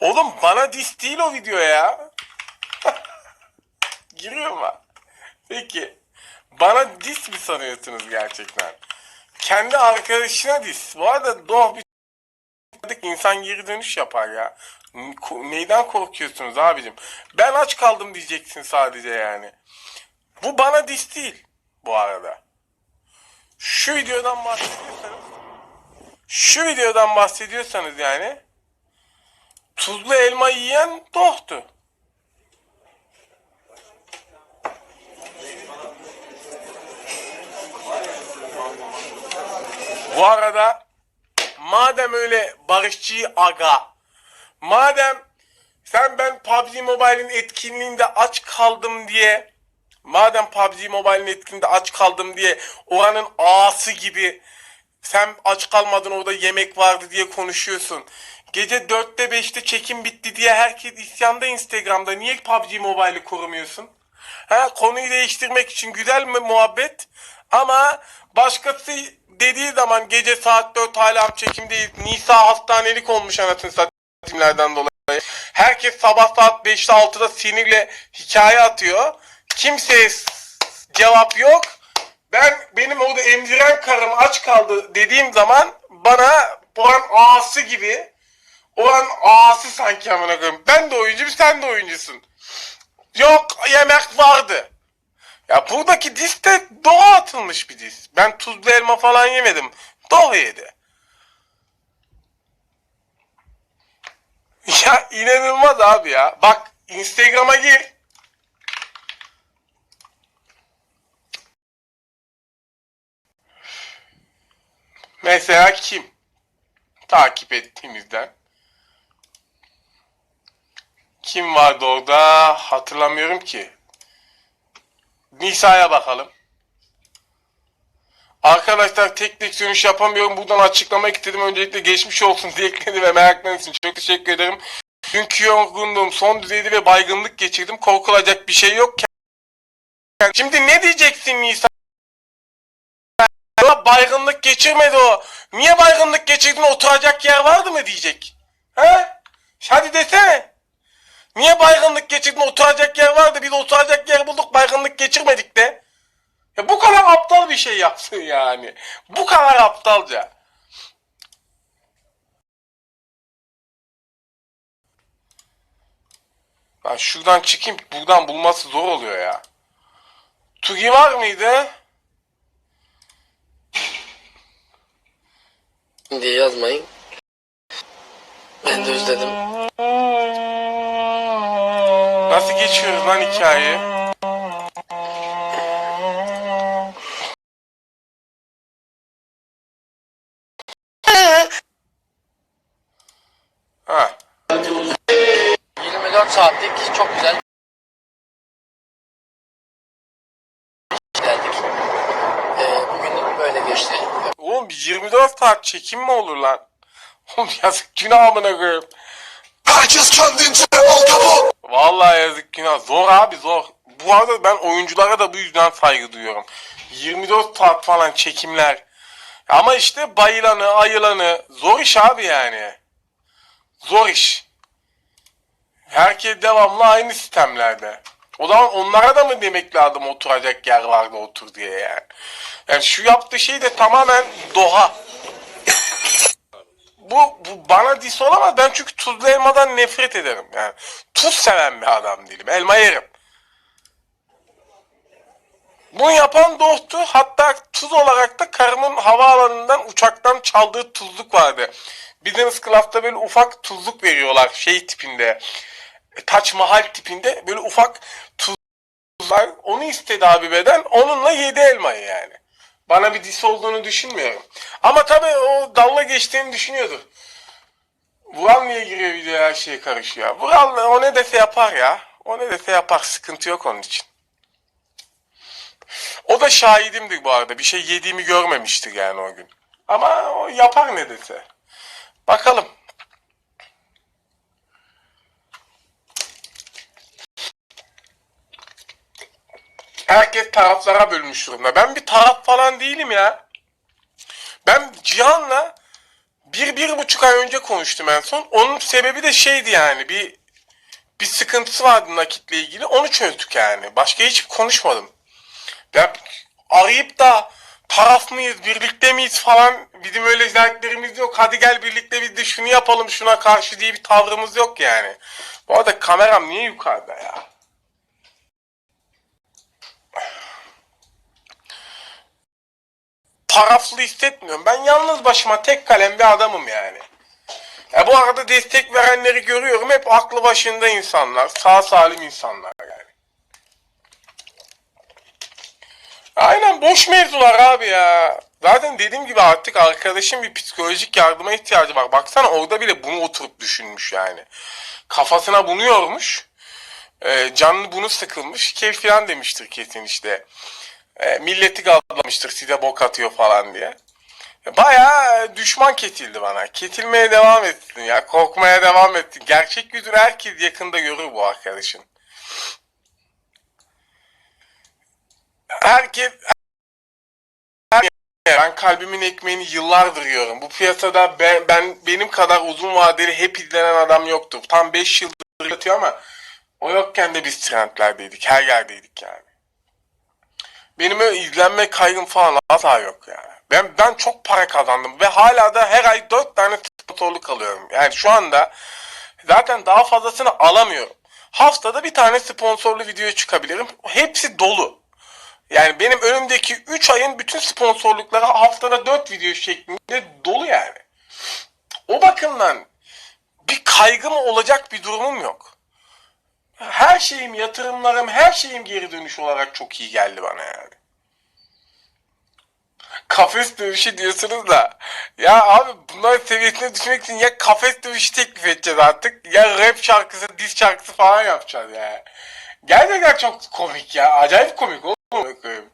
Oğlum bana dis değil o video ya. Giriyor mu? Peki. Bana dis mi sanıyorsunuz gerçekten? Kendi arkadaşına dis. Bu arada doh bir insan geri dönüş yapar ya. Neyden korkuyorsunuz abicim? Ben aç kaldım diyeceksin sadece yani. Bu bana dis değil bu arada. Şu videodan bahsediyorsanız şu videodan bahsediyorsanız yani tuzlu elma yiyen dohtu. Bu arada madem öyle barışçı aga madem sen ben PUBG Mobile'in etkinliğinde aç kaldım diye madem PUBG Mobile'in etkinliğinde aç kaldım diye oranın ağası gibi sen aç kalmadın orada yemek vardı diye konuşuyorsun. Gece 4'te 5'te çekim bitti diye herkes isyanda Instagram'da. Niye PUBG Mobile'i korumuyorsun? Ha, konuyu değiştirmek için güzel mi muhabbet? Ama başkası dediği zaman gece saat 4 hala çekimdeyiz. Nisa hastanelik olmuş anasını satayımlardan dolayı. Herkes sabah saat 5'te 6'da sinirle hikaye atıyor. Kimseye cevap yok. Ben benim orada emziren karım aç kaldı dediğim zaman bana Boran ağası gibi Oran ağası sanki amına koyayım. Ben de oyuncuyum sen de oyuncusun. Yok yemek vardı. Ya buradaki disk de doğa atılmış bir disk. Ben tuzlu elma falan yemedim. Doğa yedi. Ya inanılmaz abi ya. Bak Instagram'a gir. Mesela kim? Takip ettiğimizden. Kim vardı orada? Hatırlamıyorum ki. Nisa'ya bakalım. Arkadaşlar tek tek dönüş yapamıyorum. Buradan açıklamak istedim. Öncelikle geçmiş olsun diye ekledim ve meraklarınız için çok teşekkür ederim. Dünkü yorgunluğum son düzeyde ve baygınlık geçirdim. Korkulacak bir şey yok. Şimdi ne diyeceksin Nisa? Baygınlık geçirmedi o. Niye baygınlık geçirdin? Oturacak yer vardı mı diyecek. He? Hadi desene. Niye baygınlık geçirdin? Oturacak yer vardı. Biz oturacak yer bulduk. Baygınlık geçirmedik de. Ya bu kadar aptal bir şey yaptın yani. Bu kadar aptalca. Ben şuradan çıkayım. Buradan bulması zor oluyor ya. Tugi var mıydı? diye yazmayın. Ben de özledim. Geçiyoruz lan hikayeyi? Ha. 24 saatlik çok güzel geldik. Ee, bugün böyle geçti. Oğlum bir 24 saat çekim mi olur lan? Oğlum yazık günah amına koyayım. Herkes kendince al kapı. Vallahi yazık günah. Zor abi zor. Bu arada ben oyunculara da bu yüzden saygı duyuyorum. 24 saat falan çekimler. Ama işte bayılanı, ayılanı zor iş abi yani. Zor iş. Herkes devamlı aynı sistemlerde. O zaman onlara da mı demek lazım oturacak yer vardı otur diye yani. Yani şu yaptığı şey de tamamen doha. Bu, bu bana dis olamaz. Ben çünkü tuzlu elmadan nefret ederim. Yani tuz seven bir adam değilim. Elma yerim. Bunu yapan dosttu. Hatta tuz olarak da karımın havaalanından uçaktan çaldığı tuzluk vardı. Business Class'ta böyle ufak tuzluk veriyorlar şey tipinde. E, Taç Mahal tipinde böyle ufak tuzlar. Onu istedi abi beden. Onunla yedi elmayı yani. Bana bir dis olduğunu düşünmüyorum. Ama tabii o dalga geçtiğini düşünüyordur. Vural niye giriyor videoya her şey karışıyor. Vural o ne dese yapar ya. O ne dese yapar. Sıkıntı yok onun için. O da şahidimdir bu arada. Bir şey yediğimi görmemiştir yani o gün. Ama o yapar ne dese. Bakalım. Herkes taraflara bölmüş durumda. Ben bir taraf falan değilim ya. Ben Cihan'la bir, bir buçuk ay önce konuştum en son. Onun sebebi de şeydi yani bir bir sıkıntısı vardı nakitle ilgili. Onu çözdük yani. Başka hiç konuşmadım. Ya arayıp da taraf mıyız, birlikte miyiz falan bizim öyle özelliklerimiz yok. Hadi gel birlikte biz de şunu yapalım şuna karşı diye bir tavrımız yok yani. Bu arada kameram niye yukarıda ya? Taraflı hissetmiyorum. Ben yalnız başıma tek kalem bir adamım yani. Ya bu arada destek verenleri görüyorum. Hep aklı başında insanlar. Sağ salim insanlar yani. Aynen boş mevzular abi ya. Zaten dediğim gibi artık arkadaşım bir psikolojik yardıma ihtiyacı var. Baksana orada bile bunu oturup düşünmüş yani. Kafasına bunu yormuş. Ee, canlı bunu sıkılmış. Keyif falan demiştir kesin işte. Ee, milleti gazlamıştır size bok atıyor falan diye. Bayağı düşman kesildi bana. Kesilmeye devam etsin ya. Korkmaya devam etsin. Gerçek yüzünü herkes yakında görür bu arkadaşın. Herkes ben kalbimin ekmeğini yıllardır yiyorum. Bu piyasada ben, ben benim kadar uzun vadeli hep izlenen adam yoktur. Tam 5 yıldır yatıyor ama o yokken de biz trendlerdeydik. Her yerdeydik yani. Benim öyle izlenme kaygım falan asla yok yani. Ben ben çok para kazandım ve hala da her ay 4 tane sponsorluk alıyorum. Yani şu anda zaten daha fazlasını alamıyorum. Haftada bir tane sponsorlu video çıkabilirim. Hepsi dolu. Yani benim önümdeki 3 ayın bütün sponsorlukları haftada 4 video şeklinde dolu yani. O bakımdan bir kaygım olacak bir durumum yok. Her şeyim, yatırımlarım, her şeyim geri dönüş olarak çok iyi geldi bana yani. Kafes dövüşü diyorsunuz da ya abi bunların seviyesine düşmek için ya kafes dövüşü teklif edeceğiz artık ya rap şarkısı, diz şarkısı falan yapacağız ya. Gerçekten çok komik ya. Acayip komik oğlum.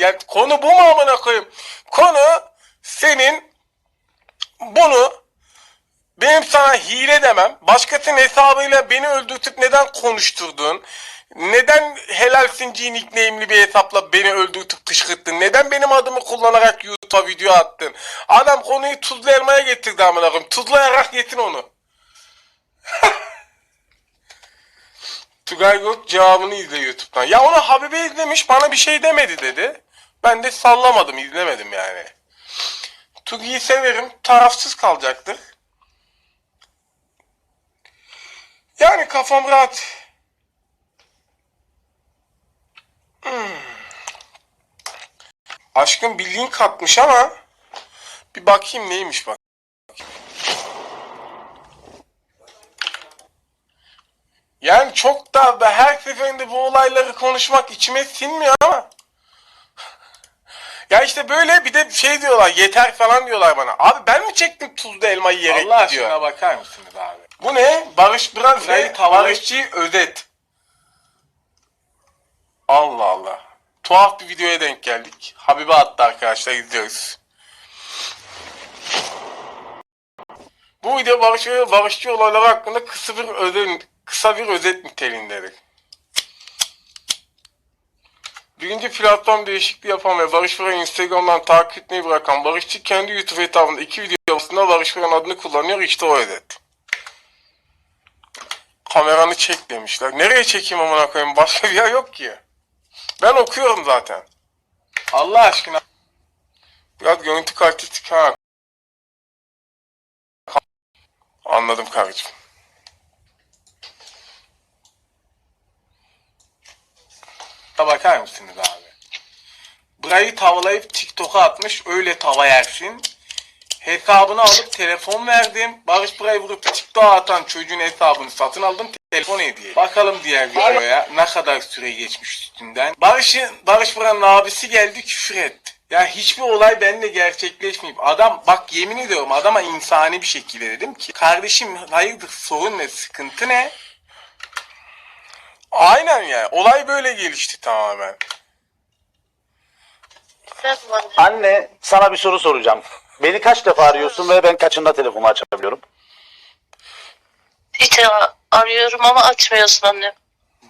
yani konu bu mu amına koyayım? Konu senin bunu benim sana hile demem, başkasının hesabıyla beni öldürtüp neden konuşturdun, neden helalsin G nickname'li bir hesapla beni öldürtüp kışkırttın, neden benim adımı kullanarak YouTube'a video attın, adam konuyu tuzlu elmaya getirdi amına koyayım, tuzlayarak yetin onu. Tugay Gök cevabını izle YouTube'dan. Ya onu Habibe izlemiş bana bir şey demedi dedi. Ben de sallamadım izlemedim yani. Tugi'yi severim tarafsız kalacaktır. Yani kafam rahat. Hmm. Aşkım bir link atmış ama bir bakayım neymiş bak. Yani çok da her seferinde bu olayları konuşmak içime sinmiyor ama. Ya işte böyle bir de şey diyorlar yeter falan diyorlar bana. Abi ben mi çektim tuzlu elmayı yiyerek Allah gidiyor. aşkına bakar mısınız? Bu ne? Barış Burayı ve tavayı- Barışçı Özet. Allah Allah. Tuhaf bir videoya denk geldik. Habibe attı arkadaşlar izliyoruz. Bu video Barış ve Barışçı olayları hakkında kısa bir özet, kısa bir özet niteliğindedir. Birinci platform değişikliği yapan ve Barış Fırat'ı Instagram'dan takip etmeyi bırakan Barışçı kendi YouTube hesabında iki video arasında Barış Fırat'ın adını kullanıyor işte o özet. Kameranı çek demişler. Nereye çekeyim amına koyayım? Başka bir yer yok ki. Ben okuyorum zaten. Allah aşkına. Biraz görüntü kalitesi ha. Anladım. Da bakar mısınız abi? Burayı tavalayıp TikTok'a atmış öyle tava yersin. Hesabını alıp telefon verdim. Barış burayı vurup TikTok'a atan çocuğun hesabını satın aldım. Telefon hediye. Bakalım diğer videoya ne kadar süre geçmiş üstünden. Barış'ın Barış Buran'ın abisi geldi küfür etti. Ya hiçbir olay benimle gerçekleşmeyip adam bak yemin ediyorum adama insani bir şekilde dedim ki kardeşim hayırdır sorun ne sıkıntı ne? Aynen ya. Olay böyle gelişti tamamen. Anne sana bir soru soracağım. Beni kaç defa arıyorsun ve ben kaçında telefonu açabiliyorum? Hiç arıyorum ama açmıyorsun annem.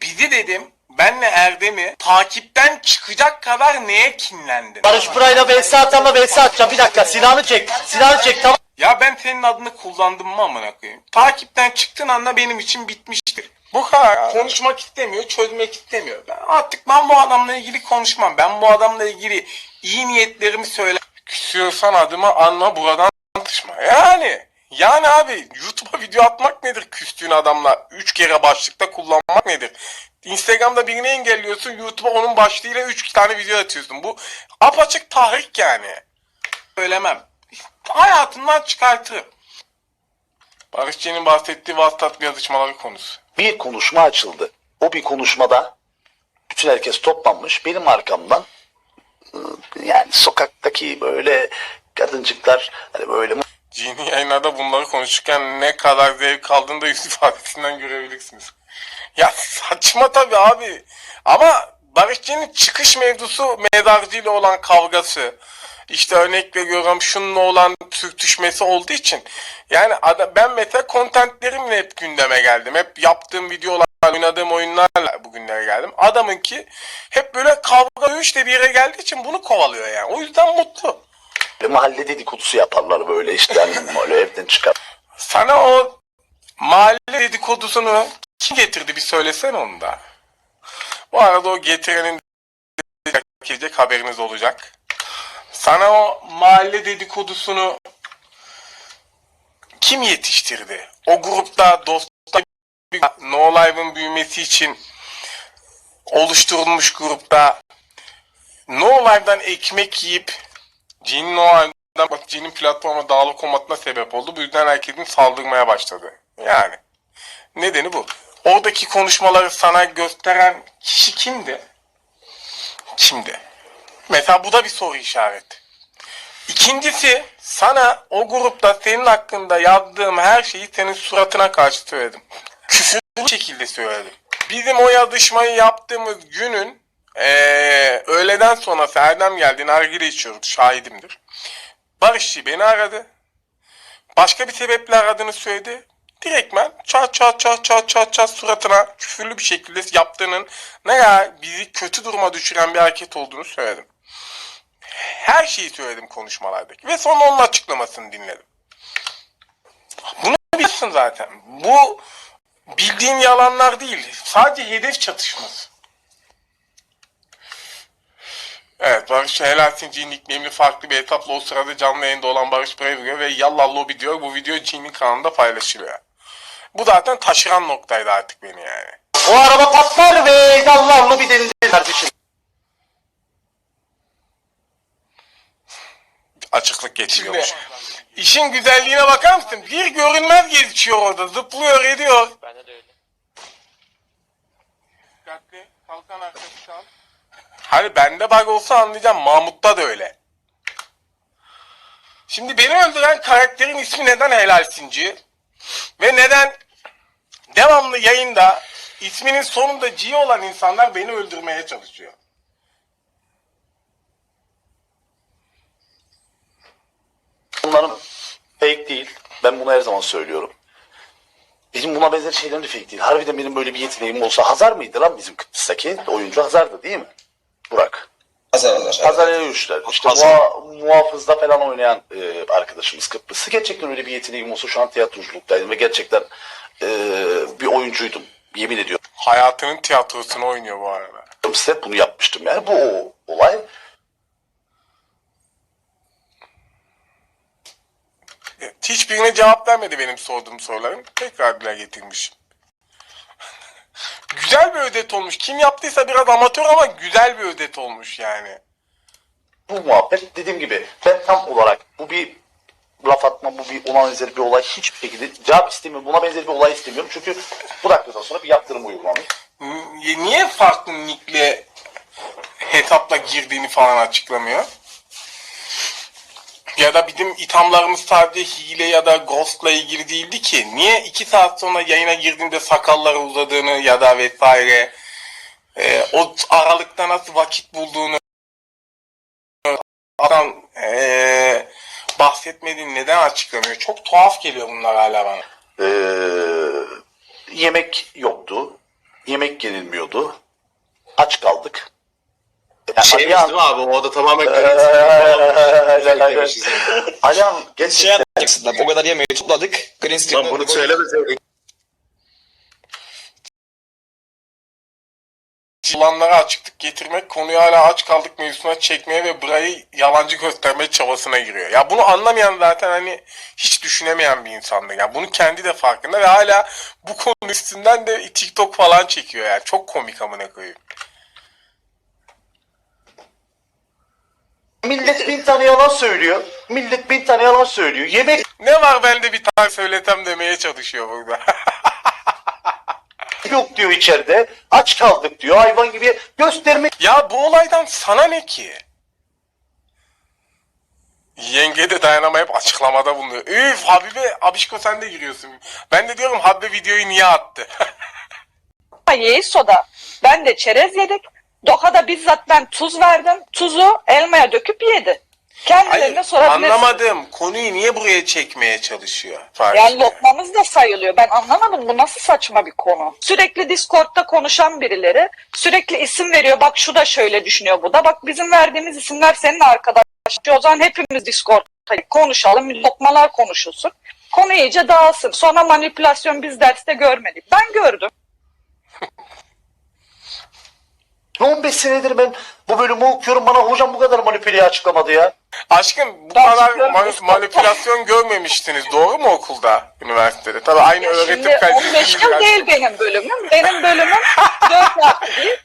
Bizi dedim benle Erdem'i takipten çıkacak kadar neye kinlendin? Barış Buray'la VS atanla VS atacağım. Bir dakika silahını çek. Silahını çek tamam. Ya ben senin adını kullandım mı amına koyayım? Takipten çıktığın anda benim için bitmiştir. Bu kadar. Konuşmak istemiyor, çözmek istemiyor. Ben artık ben bu adamla ilgili konuşmam. Ben bu adamla ilgili iyi niyetlerimi söyle. Küsüyorsan adımı anma buradan tartışma. Yani yani abi YouTube'a video atmak nedir küstüğün adamla? Üç kere başlıkta kullanmak nedir? Instagram'da birini engelliyorsun YouTube'a onun başlığıyla üç tane video atıyorsun. Bu apaçık tahrik yani. Söylemem. Hayatından çıkartırım. Barışçı'nın bahsettiği WhatsApp yazışmaları konusu. Bir konuşma açıldı. O bir konuşmada bütün herkes toplanmış. Benim arkamdan yani sokaktaki böyle kadıncıklar hani böyle Cini yayınlarda bunları konuşurken ne kadar zevk aldığını da yüz ifadesinden görebilirsiniz. Ya saçma tabii abi. Ama Barışçı'nın çıkış mevzusu mezarcı ile olan kavgası. İşte örnek veriyorum şununla olan sürtüşmesi olduğu için. Yani ben mesela kontentlerimle hep gündeme geldim. Hep yaptığım videolar, oynadığım oyunlarla bugünlere geldim. Adamınki hep böyle kavga dövüşle bir yere geldiği için bunu kovalıyor yani. O yüzden mutlu. mahalle dedikodusu yaparlar böyle işte hani böyle evden çıkar. Sana o mahalle dedikodusunu kim getirdi bir söylesene onu da. Bu arada o getirenin gelecek haberiniz olacak. Sana o mahalle dedikodusunu kim yetiştirdi? O grupta dostlar No Live'ın büyümesi için oluşturulmuş grupta No Live'dan ekmek yiyip Gene No Live'dan bak Gene'in platforma dağılık olmasına sebep oldu. Bu yüzden herkesin saldırmaya başladı. Yani nedeni bu. Oradaki konuşmaları sana gösteren kişi kimdi? Kimdi? Mesela bu da bir soru işareti. İkincisi sana o grupta senin hakkında yazdığım her şeyi senin suratına karşı söyledim. Küfürlü şekilde söyledim. Bizim o yazışmayı yaptığımız günün eee öğleden sonra Erdem geldi nargile içiyordu şahidimdir. Barışçı beni aradı. Başka bir sebeple aradığını söyledi. Direktmen çat çat çat çat çat çat suratına küfürlü bir şekilde yaptığının ne kadar bizi kötü duruma düşüren bir hareket olduğunu söyledim. Her şeyi söyledim konuşmalardaki ve sonra onun açıklamasını dinledim. Bunu biliyorsun zaten. Bu bildiğin yalanlar değil. Sadece hedef çatışması. Evet Barış Helalsin G nickname'li farklı bir etapla o sırada canlı yayında olan Barış vuruyor ve yallah lobi diyor. Bu video G'nin kanalında paylaşılıyor. Bu zaten taşıran noktaydı artık beni yani. O araba patlar ve Allah'ım bir denize kardeşim. Açıklık getiriyor. Şimdi işin güzelliğine bakar mısın? Bir görünmez geçiyor orada. Zıplıyor ediyor. Bende de öyle. Dikkatli. Kalkan arkası kal. Hani bende bug olsa anlayacağım. Mahmut'ta da öyle. Şimdi beni öldüren karakterin ismi neden Helalsinci? Ve neden devamlı yayında isminin sonunda G olan insanlar beni öldürmeye çalışıyor? Bunların fake değil. Ben bunu her zaman söylüyorum. Benim buna benzer şeylerim de fake değil. Harbiden benim böyle bir yeteneğim olsa Hazar mıydı lan bizim Kıbrıs'taki oyuncu Hazar'dı değil mi? Burak. Hazır hazır. Hazar Eyüşler. İşte muha, muhafızda falan oynayan e, arkadaşımız Kıbrıs'ı. Gerçekten öyle bir yeteneğim olsa şu an tiyatroculuktaydım ve gerçekten e, bir oyuncuydum. Yemin ediyorum Hayatının tiyatrosunu oynuyor bu arada. size bunu yapmıştım. Yani bu o, olay Hiçbirine cevap vermedi benim sorduğum soruların. Tekrar dile getirmişim. güzel bir ödet olmuş. Kim yaptıysa biraz amatör ama güzel bir ödet olmuş yani. bu muhabbet dediğim gibi ben tam olarak bu bir laf atma bu bir ona benzer bir olay hiçbir şekilde cevap istemiyorum. Buna benzer bir olay istemiyorum. Çünkü bu dakikadan sonra bir yaptırım uygulanır. N- Niye farklı nickle hesapla girdiğini falan açıklamıyor? Ya da bizim ithamlarımız sadece hile ya da ghost'la ilgili değildi ki. Niye iki saat sonra yayına girdiğinde sakalları uzadığını ya da vesaire e, o aralıkta nasıl vakit bulduğunu adam e, bahsetmediğini neden açıklamıyor? Çok tuhaf geliyor bunlar hala bana. Ee, yemek yoktu. Yemek yenilmiyordu. Aç kaldık. Ya, Şeymiş Alihan- değil mi abi? O da tamamen Aynen, aynen. Alihan Şey gerçekten yapacaksın lan. O kadar yemeği topladık. Green Lan bunu söylemeseydin. Olanlara açıklık getirmek, konuyu hala aç kaldık mevzusuna çekmeye ve burayı yalancı gösterme çabasına giriyor. Ya bunu anlamayan zaten hani hiç düşünemeyen bir insandır. Yani bunu kendi de farkında ve hala bu konu üstünden de TikTok falan çekiyor yani. Çok komik amına koyayım. Millet bin tane yalan söylüyor. Millet bin tane yalan söylüyor. Yemek Ne var bende bir tane söyletem demeye çalışıyor burada. yok diyor içeride. Aç kaldık diyor. Hayvan gibi göstermek ya bu olaydan sana ne ki? Yenge de dayanamayıp açıklamada bulunuyor. Üf Habibe, Abişko sen de giriyorsun. Ben de diyorum Habibe videoyu niye attı? Yeğiz soda. Ben de çerez yedik. Doha'da bizzat ben tuz verdim. Tuzu elmaya döküp yedi. Kendilerine Hayır sorabilirsiniz. anlamadım. Konuyu niye buraya çekmeye çalışıyor? Fark Yani lokmamız da sayılıyor. Ben anlamadım bu nasıl saçma bir konu. Sürekli Discord'da konuşan birileri sürekli isim veriyor. Bak şu da şöyle düşünüyor bu da. Bak bizim verdiğimiz isimler senin arkadaş. O zaman hepimiz Discord'da konuşalım. Lokmalar konuşulsun. Konu iyice dağılsın. Sonra manipülasyon biz derste görmedik. Ben gördüm. 15 senedir ben bu bölümü okuyorum. Bana hocam bu kadar manipüleyi açıklamadı ya. Aşkım bu kadar Discord'da. manipülasyon görmemiştiniz. Doğru mu okulda, üniversitede? Tabii aynı öğretim Şimdi kalitesi 15 yıl değil benim bölümüm. Benim bölümüm 4 artı değil.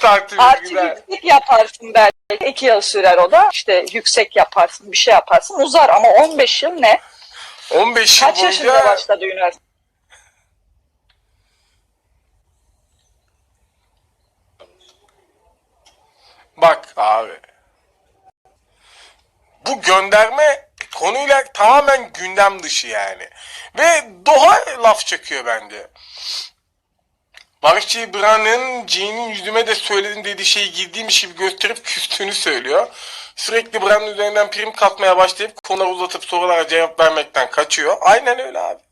Takdir Artı güzel. yüksek yaparsın belki. 2 yıl sürer o da. İşte yüksek yaparsın, bir şey yaparsın. Uzar ama 15 yıl ne? 15 yıl Kaç yaşında boyunca başladı üniversite? Bak abi. Bu gönderme konuyla tamamen gündem dışı yani. Ve Doğa laf çekiyor bence. Barışçı Bran'ın C'nin yüzüme de söyledim dediği şeyi girdiğim gibi gösterip küstüğünü söylüyor. Sürekli Bran'ın üzerinden prim katmaya başlayıp konuları uzatıp sorulara cevap vermekten kaçıyor. Aynen öyle abi.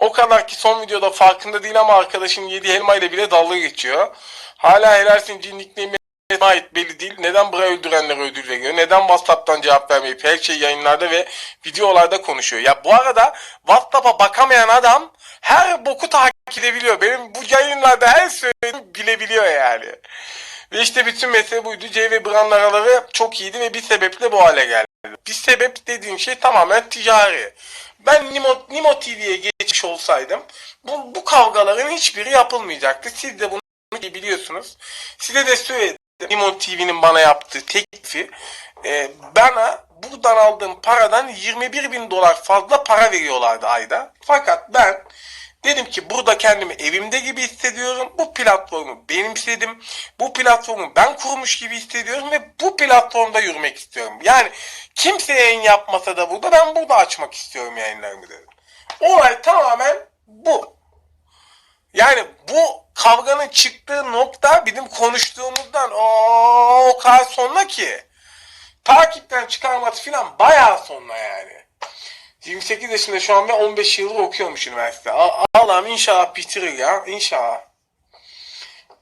O kadar ki son videoda farkında değil ama arkadaşın yediği elma ile bile dalga geçiyor. Hala helalsin cin nickname'e ait belli değil. Neden buraya öldürenlere ödül veriyor? Neden WhatsApp'tan cevap vermeyip her şey yayınlarda ve videolarda konuşuyor? Ya bu arada WhatsApp'a bakamayan adam her boku takip edebiliyor. Benim bu yayınlarda her söylediğimi bilebiliyor yani. Ve işte bütün mesele buydu. C ve Brand'ın araları çok iyiydi ve bir sebeple bu hale geldi. Bir sebep dediğim şey tamamen ticari. Ben Nimo, Nimo TV'ye geçmiş olsaydım bu, bu kavgaların hiçbiri yapılmayacaktı. Siz de bunu biliyorsunuz. Size de söyledim. Nimo TV'nin bana yaptığı teklifi e, bana buradan aldığım paradan 21 bin dolar fazla para veriyorlardı ayda. Fakat ben Dedim ki burada kendimi evimde gibi hissediyorum. Bu platformu benimsedim. Bu platformu ben kurmuş gibi hissediyorum ve bu platformda yürümek istiyorum. Yani kimse yayın yapmasa da burada ben burada açmak istiyorum yayınlarımı dedim. Olay tamamen bu. Yani bu kavganın çıktığı nokta bizim konuştuğumuzdan o, kadar sonra ki takipten çıkarması filan bayağı sonra yani. 28 yaşında şu an ve 15 yıldır okuyormuş üniversite. Allah'ım inşallah bitirir ya. İnşallah.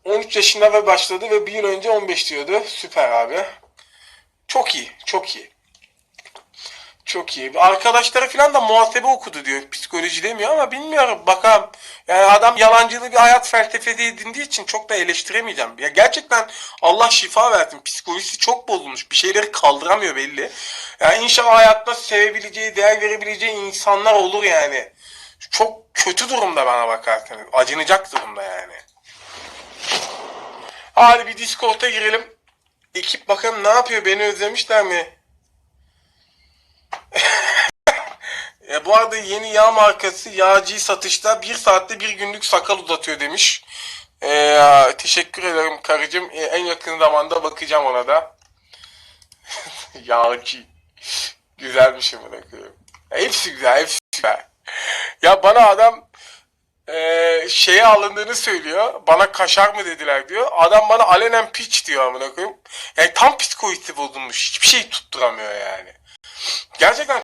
13 yaşında ve başladı ve bir yıl önce 15 diyordu. Süper abi. Çok iyi. Çok iyi. Çok iyi. Arkadaşları falan da muhasebe okudu diyor. Psikoloji demiyor ama bilmiyorum. Bakalım. Yani adam yalancılı bir hayat felsefesi edindiği için çok da eleştiremeyeceğim. Ya gerçekten Allah şifa versin. Psikolojisi çok bozulmuş. Bir şeyleri kaldıramıyor belli. Yani inşallah hayatta sevebileceği, değer verebileceği insanlar olur yani. Çok kötü durumda bana bakarsanız. Acınacak durumda yani. Hadi bir Discord'a girelim. Ekip bakalım ne yapıyor? Beni özlemişler mi? E, bu arada yeni yağ markası yağcıyı satışta bir saatte bir günlük sakal uzatıyor demiş. E, teşekkür ederim karıcığım. E, en yakın zamanda bakacağım ona da. Yağcı. Güzelmiş ama koyayım. Ya, hepsi güzel, hepsi güzel. Ya bana adam e, şeye alındığını söylüyor. Bana kaşar mı dediler diyor. Adam bana alenen piç diyor amına koyayım. Yani tam psikolojisi bozulmuş. Hiçbir şey tutturamıyor yani. Gerçekten